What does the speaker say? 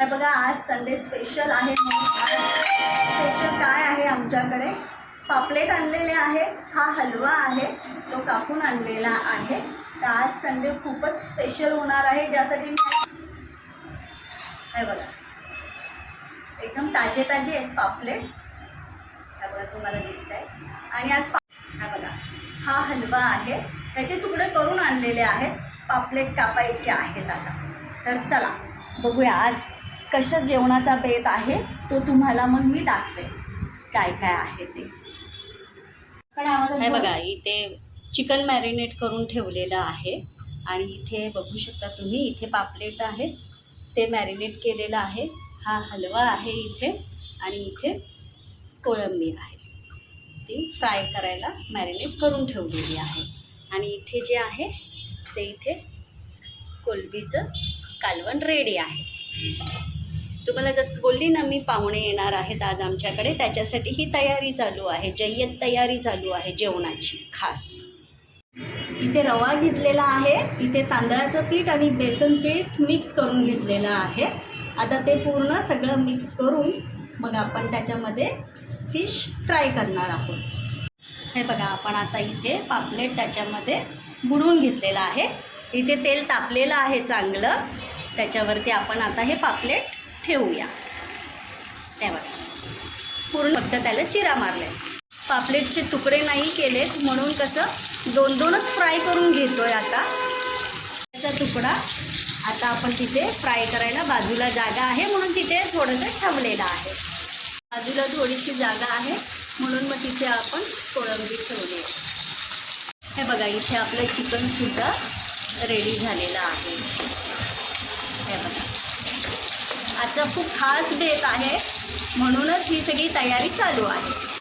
तर बघा आज संडे स्पेशल आहे म्हणून आज स्पेशल काय आहे आमच्याकडे? पापलेट आणलेले आहे. हा हलवा आहे तो कापून आणलेला आहे. तर आज संडे खूपच स्पेशल होणार आहे ज्यासाठी मी हे बघा. एकदम ताजे ताजे आहेत पापलेट. हे बघा तुम्हाला दिसत आहे आणि आज पा हा बघा हा हलवा आहे. त्याचे तुकडे करून आणलेले आहेत. पापलेट कापायचे आहेत आता. तर चला बघूया आज कशा जेवणाचा बेत आहे तो तुम्हाला मग मी दाखवेन. काय काय आहे ते. हे बघा इथे चिकन मॅरिनेट करून ठेवलेलं आहे. आणि इथे बघू शकता तुम्ही इथे पापलेट आहे ते मॅरिनेट केलेलं आहे. हा हलवा आहे इथे आणि इथे कोळंबी आहे. ती फ्राय करायला मॅरिनेट करून ठेवलेली आहे. आणि इथे जे आहे ते इथे कोलबीचं कालवण रेडी आहे. तुम्हाला जसं बोलली ना मी पाहुणे येणार आहेत आज आमच्याकडे त्याच्यासाठी ही तयारी चालू आहे जय्यत तयारी चालू आहे जेवणाची खास. इथे रवा घेतलेला आहे इथे तांदळाचं पीठ आणि बेसन पीठ मिक्स करून घेतलेलं आहे. आता ते पूर्ण सगळं मिक्स करून मग आपण त्याच्यामध्ये फिश फ्राय करणार आहोत. हे बघा आपण आता इथे पापलेट त्याच्यामध्ये बुडवून घेतलेलं आहे. इथे तेल तापलेलं आहे चांगलं. त्याच्यावरती आपण आता हे पापलेट ठेवूया. त्यावर पूर्ण फक्त त्याला चिरा मारले पापलेटचे तुकडे नाही केलेत म्हणून कसं दोन दोनच फ्राय करून घेतोय आता. त्याचा तुकडा आता आपण तिथे फ्राय करायला बाजूला जागा आहे म्हणून तिथे थोडंसं ठेवलेलं आहे. बाजूला थोडीशी जागा आहे म्हणून मग तिथे आपण कोळंबी ठेवली हे बघा इथे आपलं चिकनसुद्धा रेडी झालेलं आहे. आजचा खूप खास बेत आहे. म्हणूनच ही सगळी तयारी चालू आहे.